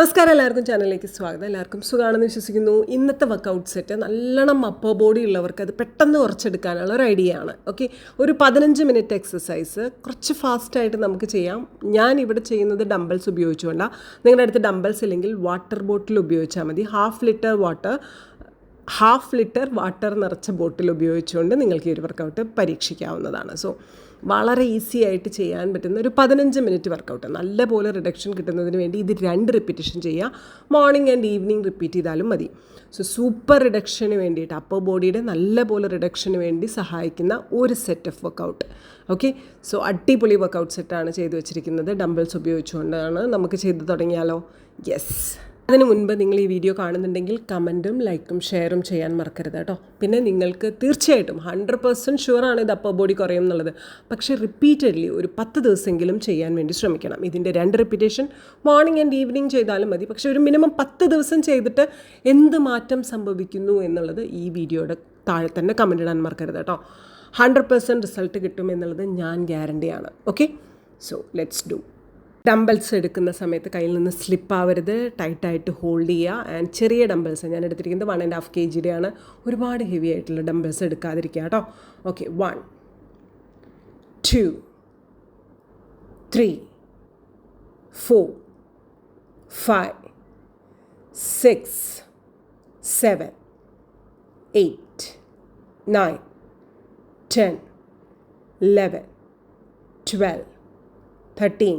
നമസ്കാരം എല്ലാവർക്കും ചാനലിലേക്ക് സ്വാഗതം. എല്ലാവർക്കും സുഖമാണെന്ന് വിശ്വസിക്കുന്നു. ഇന്നത്തെ വർക്കൗട്ട് സെറ്റ് നല്ലോണം അപ്പർ ബോഡി ഉള്ളവർക്ക് അത് പെട്ടെന്ന് കുറച്ചെടുക്കാനുള്ള ഒരു ഐഡിയ ആണ്. ഓക്കെ ഒരു പതിനഞ്ച് മിനിറ്റ് എക്സസൈസ് കുറച്ച് ഫാസ്റ്റായിട്ട് നമുക്ക് ചെയ്യാം. ഞാൻ ഇവിടെ ചെയ്യുന്നത് ഡംബൽസ് ഉപയോഗിച്ചുകൊണ്ടാണ് നിങ്ങളുടെ അടുത്ത് ഡംബൽസ് ഇല്ലെങ്കിൽ വാട്ടർ ബോട്ടിൽ ഉപയോഗിച്ചാൽ മതി. Half litre water half litre water നിറച്ച ബോട്ടിൽ ഉപയോഗിച്ചുകൊണ്ട് നിങ്ങൾക്ക് ഈ ഒരു വർക്കൗട്ട് പരീക്ഷിക്കാവുന്നതാണ്. സോ വളരെ ഈസി ആയിട്ട് ചെയ്യാൻ പറ്റുന്ന ഒരു പതിനഞ്ച് മിനിറ്റ് വർക്കൗട്ട് നല്ലപോലെ റിഡക്ഷൻ കിട്ടുന്നതിന് വേണ്ടി ഇത് രണ്ട് റിപ്പീറ്റേഷൻ ചെയ്യുക. മോർണിംഗ് ആൻഡ് ഈവനിങ് റിപ്പീറ്റ് ചെയ്താലും മതി. സോ സൂപ്പർ റിഡക്ഷന് വേണ്ടിയിട്ട് അപ്പർ ബോഡിയുടെ നല്ലപോലെ റിഡക്ഷന് വേണ്ടി സഹായിക്കുന്ന ഒരു set of workout okay so അടിപൊളി വർക്കൗട്ട് സെറ്റാണ് ചെയ്തു വെച്ചിരിക്കുന്നത്. ഡംബിൾസ് ഉപയോഗിച്ചുകൊണ്ടാണ് നമുക്ക് ചെയ്തു തുടങ്ങിയാലോ? യെസ് അതിന് മുൻപ് നിങ്ങൾ ഈ വീഡിയോ കാണുന്നുണ്ടെങ്കിൽ കമന്റും ലൈക്കും ഷെയറും ചെയ്യാൻ മറക്കരുത് കേട്ടോ. പിന്നെ നിങ്ങൾക്ക് തീർച്ചയായിട്ടും ഹൺഡ്രഡ് പെർസെന്റ് ഷുവറാണ് ഇത് അപ്പർ ബോഡി കുറയും എന്നുള്ളത്. പക്ഷേ റിപ്പീറ്റഡ്ലി ഒരു പത്ത് ദിവസമെങ്കിലും ചെയ്യാൻ വേണ്ടി ശ്രമിക്കണം. ഇതിന്റെ രണ്ട് റിപ്പീറ്റേഷൻ മോർണിംഗ് ആൻഡ് ഈവനിങ് ചെയ്താലും മതി. പക്ഷേ ഒരു മിനിമം പത്ത് ദിവസം ചെയ്തിട്ട് എന്ത് മാറ്റം സംഭവിക്കുന്നു എന്നുള്ളത് ഈ വീഡിയോയുടെ താഴെ തന്നെ കമന്റ് ഇടാൻ മറക്കരുത് കേട്ടോ. ഹൺഡ്രഡ് പെർസെന്റ് റിസൾട്ട് കിട്ടും എന്നുള്ളത് ഞാൻ ഗ്യാരണ്ടിയാണ് okay so let's do dumbbells എടുക്കുന്ന സമയത്ത് കയ്യിൽ നിന്ന് സ്ലിപ്പ് ആവരുത് ടൈറ്റായിട്ട് ഹോൾഡ് ചെയ്യുക. ആൻഡ് ചെറിയ ഡംബൽസ് ഞാൻ എടുത്തിരിക്കുന്നത് വൺ ആൻഡ് ഹാഫ് കെ ജിയുടെയാണ് ഒരുപാട് ഹെവി ആയിട്ടുള്ള ഡംബൽസ് എടുക്കാതിരിക്കുക കേട്ടോ. Okay one two three four five six seven eight nine ten eleven twelve thirteen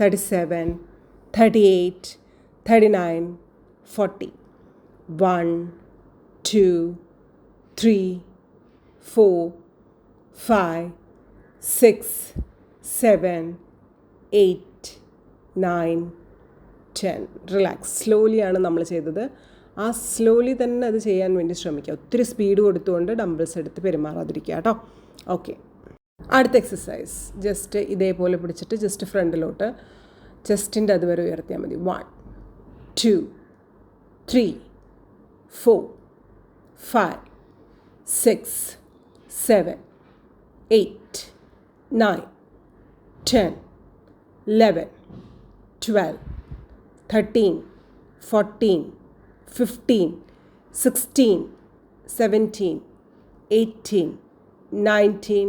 37, 38, 39, 40. 1, 2, 3, 4, 5, 6, 7, 8, 9, 10. Relax സ്ലോലിയാണ് നമ്മൾ ചെയ്തത്. ആ സ്ലോലി തന്നെ അത് ചെയ്യാൻ വേണ്ടി ശ്രമിക്കുക. ഒത്തിരി സ്പീഡ് കൊടുത്തുകൊണ്ട് ഡംബിൾസ് എടുത്ത് പെരുമാറാതിരിക്കുക കേട്ടോ. ഓക്കെ അടുത്ത എക്സസൈസ് ജസ്റ്റ് ഇതേപോലെ പിടിച്ചിട്ട് ജസ്റ്റ് ഫ്രണ്ടിലോട്ട് ചെസ്റ്റിന്റെ അതുവരെ ഉയർത്തിയാൽ മതി. One two three four five six seven eight nine ten eleven twelve thirteen fourteen fifteen sixteen seventeen eighteen nineteen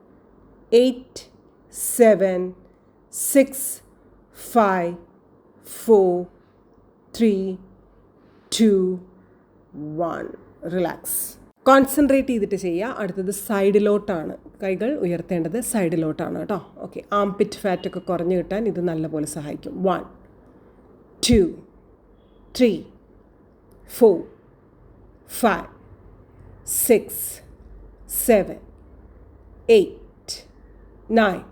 eight, seven, six, five, four, three, two, one. Relax concentrate ചെയ്തിട്ട് ചെയ്യുക. അടുത്തത് സൈഡിലോട്ടാണ് കൈകൾ ഉയർത്തേണ്ടത് സൈഡിലോട്ടാണ് കേട്ടോ. ഓക്കെ ആംപിറ്റ് ഫാറ്റൊക്കെ കുറഞ്ഞു കിട്ടാൻ ഇത് നല്ലപോലെ സഹായിക്കും. One two three four five six seven eight 9,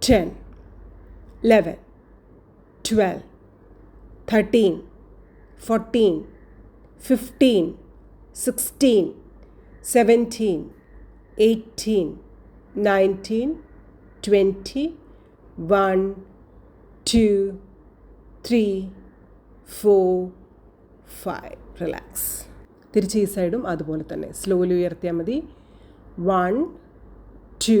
10, 11, 12, 13, 14, 15, 16, 17, 18, 19, 20, 1, 2, 3, 4, 5. Relax തിരിച്ച് ഈ സൈഡും അതുപോലെ തന്നെ. സ്ലോലി ഉയർത്തിയാൽ മതി. One two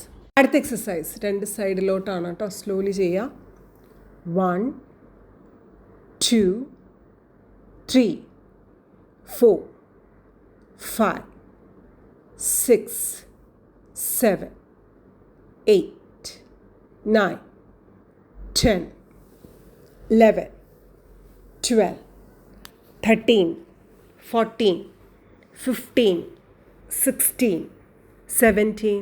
അടുത്ത എക്സസൈസ് രണ്ട് സൈഡിലോട്ടാണ് കേട്ടോ സ്ലോലി ചെയ്യുക. One two three four five six seven eight nine ten eleven twelve thirteen fourteen fifteen sixteen seventeen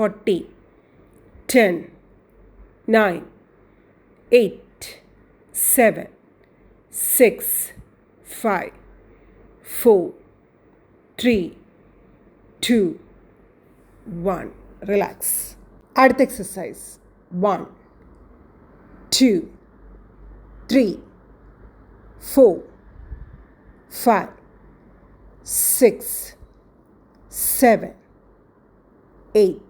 40 10 9 8 7 6 5 4 3 2 1 relax. add the exercise. 1 2 3 4 5 6 7 8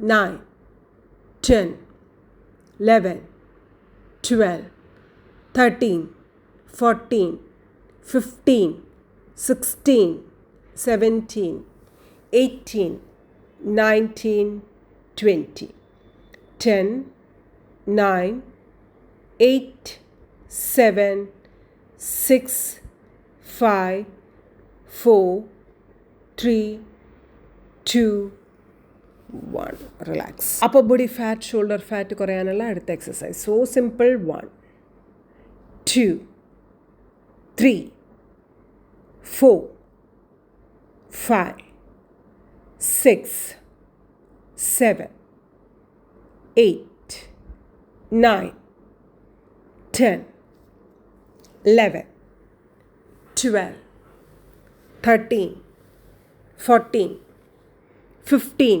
9, 10, 11, 12, 13, 14, 15, 16, 17, 18, 19, 20, 10, 9, 8, 7, 6, 5, 4, 3, 2, one relax upper body fat shoulder fat കുറയാനുള്ള അടുത്ത exercise so simple one two three four five six seven eight nine ten eleven twelve thirteen fourteen fifteen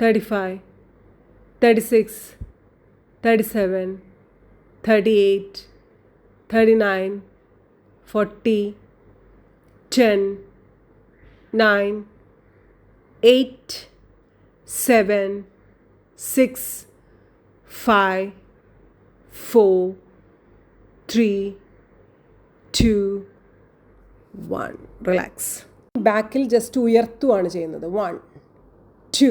thirty five thirty six thirty seven thirty eight thirty nine forty ten nine eight seven six five four three two one relax ബാക്കിൽ just ഉയർത്തുവാണ് ചെയ്യുന്നത്. One two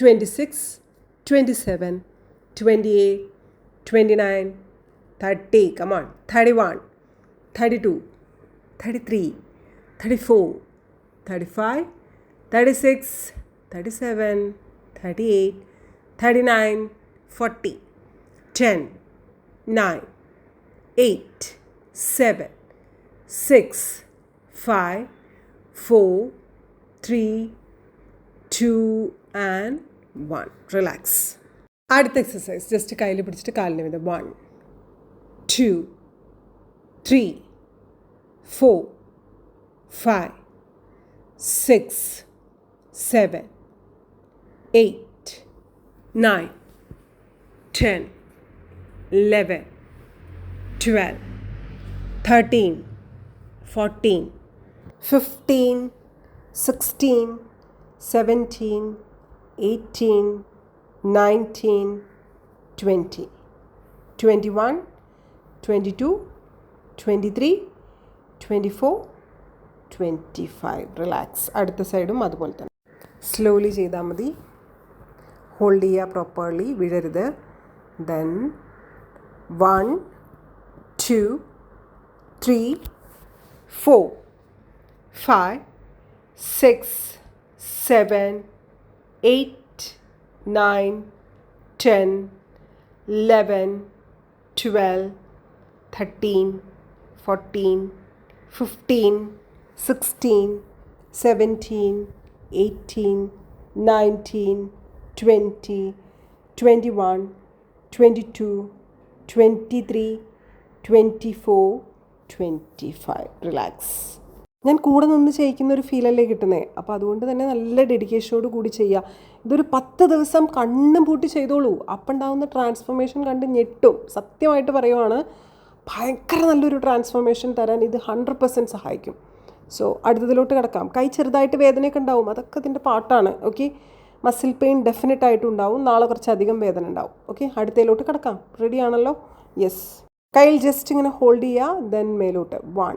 26, 27, 28, 29, 30, come on, 31, 32, 33, 34, 35, 36, 37, 38, 39, 40, 10, 9, 8, 7, 6, 5, 4, 3, 2, and one. Relax അടുത്ത exercise just കയ്യിൽ പിടിച്ചിട്ട് കാലിന് വിധം one two three four five six seven eight nine ten eleven twelve thirteen fourteen fifteen sixteen seventeen eighteen nineteen twenty twenty one twenty two twenty three twenty four twenty five relax അടുത്ത സൈഡും അതുപോലെ തന്നെ. Slowly ചെയ്താൽ മതി. Hold ചെയ്യുക properly വിഴരുത് then one two three four five six seven 8, 9, 10, 11, 12, 13, 14, 15, 16, 17, 18, 19, 20, 21, 22, 23, 24, 25. Relax. ഞാൻ കൂടെ നിന്ന് ചെയ്യിക്കുന്ന ഒരു ഫീലല്ലേ കിട്ടുന്നത് അപ്പോൾ അതുകൊണ്ട് തന്നെ നല്ല ഡെഡിക്കേഷനോട് കൂടി ചെയ്യുക ഇതൊരു പത്ത് ദിവസം കണ്ണും പൂട്ടി ചെയ്തോളൂ. അപ്പം ഉണ്ടാകുന്ന ട്രാൻസ്ഫോർമേഷൻ കണ്ട് ഞെട്ടും. സത്യമായിട്ട് പറയുവാണ് ഭയങ്കര നല്ലൊരു ട്രാൻസ്ഫോർമേഷൻ തരാൻ ഇത് ഹൺഡ്രഡ് പെർസെന്റ് സഹായിക്കും. സോ അടുത്തതിലോട്ട് കിടക്കാം. കൈ ചെറുതായിട്ട് വേദനയൊക്കെ ഉണ്ടാവും. അതൊക്കെ ഇതിന്റെ പാട്ടാണ്. ഓക്കെ മസിൽ പെയിൻ ഡെഫിനറ്റ് ആയിട്ടും ഉണ്ടാവും. നാളെ കുറച്ചധികം വേദന ഉണ്ടാവും. ഓക്കെ അടുത്തതിലോട്ട് കിടക്കാം. റെഡിയാണല്ലോ യെസ് കയ്യിൽ ജസ്റ്റ് ഇങ്ങനെ ഹോൾഡ് ചെയ്യുക ദെൻ മേലോട്ട്. One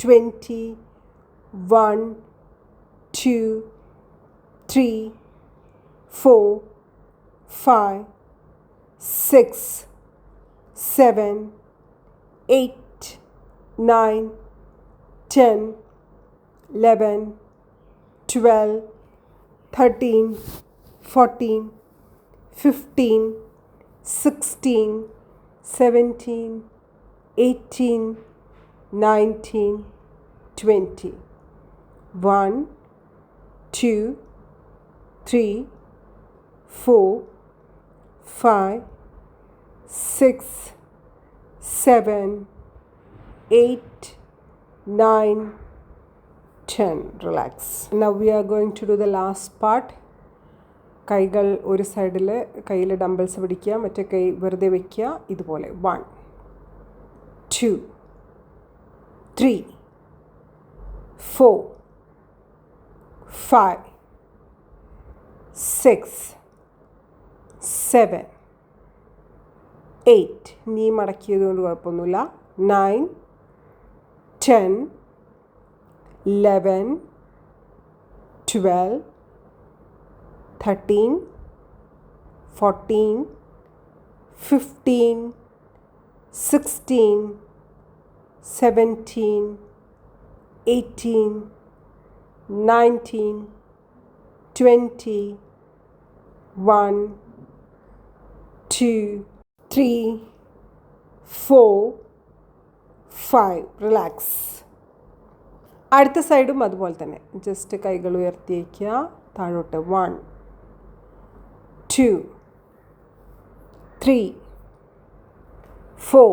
20, 1, 2, 3, 4, 5, 6, 7, 8, 9, 10, 11, 12, 13, 14, 15, 16, 17, 18, nineteen, twenty. One, two, three, four, five, six, seven, eight, nine, ten. Relax. Now we are going to do the last part. കൈകൾ ഒരു സൈഡിൽ കയ്യിൽ ഡംബിൾസ് പിടിക്കുക മറ്റേ കൈ വെറുതെ വയ്ക്കുക ഇതുപോലെ one two three four five six seven eight നീ മടക്കിയത് കൊണ്ട് കുഴപ്പമൊന്നുമില്ല. Nine ten eleven twelve thirteen fourteen fifteen sixteen seventeen eighteen nineteen twenty one two three four five relax അടുത്ത സൈഡും അതുപോലെ തന്നെ. ജസ്റ്റ് കൈകൾ ഉയർത്തിയേക്കുക താഴോട്ട് one two three four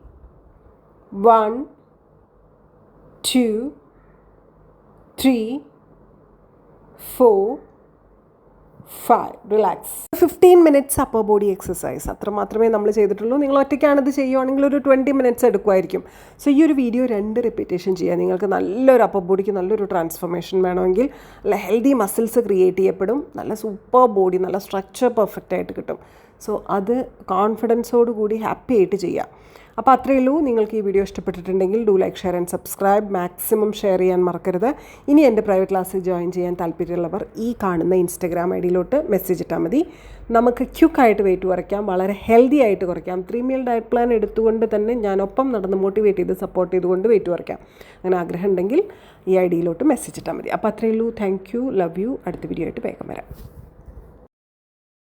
One two three four five. Relax. Fifteen minutes upper body exercise. അത്ര മാത്രമേ നമ്മൾ ചെയ്തിട്ടുള്ളൂ. നിങ്ങൾ ഒറ്റയ്ക്കാണ് ഇത് ചെയ്യുവാണെങ്കിൽ ഒരു ട്വന്റി മിനിറ്റ്സ് എടുക്കുമായിരിക്കും. സോ ഈ ഒരു വീഡിയോ രണ്ട് റിപ്പീറ്റേഷൻ ചെയ്യുക നിങ്ങൾക്ക് നല്ലൊരു അപ്പർ ബോഡിക്ക് നല്ലൊരു ട്രാൻസ്ഫോർമേഷൻ വേണമെങ്കിൽ നല്ല ഹെൽത്തി മസിൽസ് ക്രിയേറ്റ് ചെയ്യപ്പെടും. നല്ല സൂപ്പർ ബോഡി നല്ല സ്ട്രക്ചർ പെർഫെക്റ്റ് ആയിട്ട് കിട്ടും. സോ അത് കോൺഫിഡൻസോട് കൂടി ഹാപ്പി ആയിട്ട് ചെയ്യുക അപ്പോൾ അത്രയേ ഉള്ളൂ. നിങ്ങൾക്ക് ഈ വീഡിയോ ഇഷ്ടപ്പെട്ടിട്ടുണ്ടെങ്കിൽ do like share and subscribe maximum share ചെയ്യാൻ മറക്കരുത്. ഇനി എന്റെ പ്രൈവറ്റ് ക്ലാസ്സിൽ ജോയിൻ ചെയ്യാൻ താല്പര്യമുള്ളവർ ഈ കാണുന്ന ഇൻസ്റ്റഗ്രാം ഐ ഡിയിലോട്ട് മെസ്സേജ് ഇട്ടാൽ മതി. നമുക്ക് ക്യുക്കായിട്ട് വെയിറ്റ് കുറയ്ക്കാം. വളരെ ഹെൽത്തി ആയിട്ട് കുറയ്ക്കാം. ത്രീ മീൽ ഡയറ്റ് പ്ലാൻ എടുത്തുകൊണ്ട് തന്നെ ഞാൻ ഒപ്പം നടന്ന് മോട്ടിവേറ്റ് ചെയ്ത് സപ്പോർട്ട് ചെയ്തുകൊണ്ട് വെയിറ്റ് കുറയ്ക്കാം. അങ്ങനെ ആഗ്രഹം ഉണ്ടെങ്കിൽ ഈ ഐ ഡിയിലോട്ട് മെസ്സേജ് ഇട്ടാൽ മതി. അപ്പോൾ അത്രയേ ഉള്ളൂ. താങ്ക് യു ലവ് യു അടുത്ത വീഡിയോ ആയിട്ട് വേഗം വരാം.